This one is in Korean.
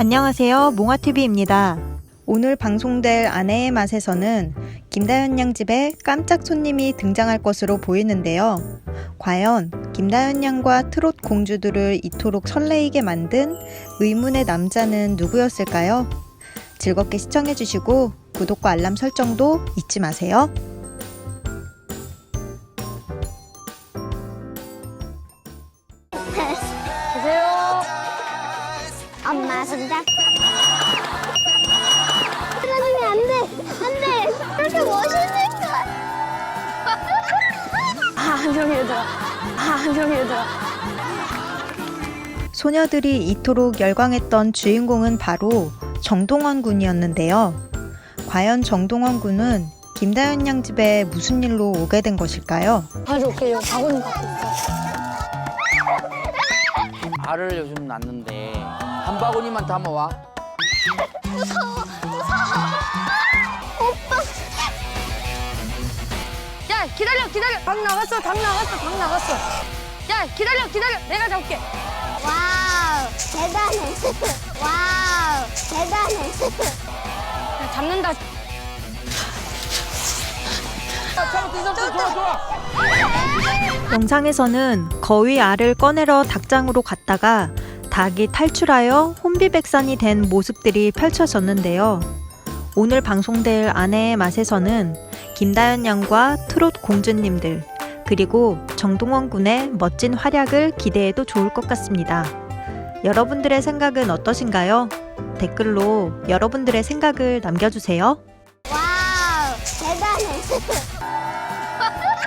안녕하세요. 몽아TV입니다. 오늘 방송될 아내의 맛에서는 김다현 양 집에 깜짝 손님이 등장할 것으로 보이는데요. 과연 김다현 양과 트롯 공주들을 이토록 설레이게 만든 의문의 남자는 누구였을까요? 즐겁게 시청해주시고 구독과 알람 설정도 잊지 마세요. 손잡. 그러면 안 돼. 안 돼. 그렇게 멋있는 거. 아, 한정이 얘들아. 아, 한정이 얘들아. 소녀들이 이토록 열광했던 주인공은 바로 정동원 군이었는데요. 과연 정동원 군은 김다현 양 집에 무슨 일로 오게 된 것일까요? 가져올게요. 바구니 갖고 있어. 알을 요즘 낳는데 한 바구니만 담아와. 야 기다려 기다려 닭 나갔어 닭 나갔어 닭 나갔어 야 기다려 기다려 내가 잡을게 와우. 대단해. 와우. 대단해. 야, 잡는다 영상에서는 거위 알을 꺼내러 닭장으로 갔다가 닭이 탈출하여 혼비백산이 된 모습들이 펼쳐졌는데요. 오늘 방송될 아내의 맛에서는 김다현 양과 트롯 공주님들 그리고 정동원 군의 멋진 활약을 기대해도 좋을 것 같습니다. 여러분들의 생각은 어떠신가요? 댓글로 여러분들의 생각을 남겨주세요. 와우. 대단해.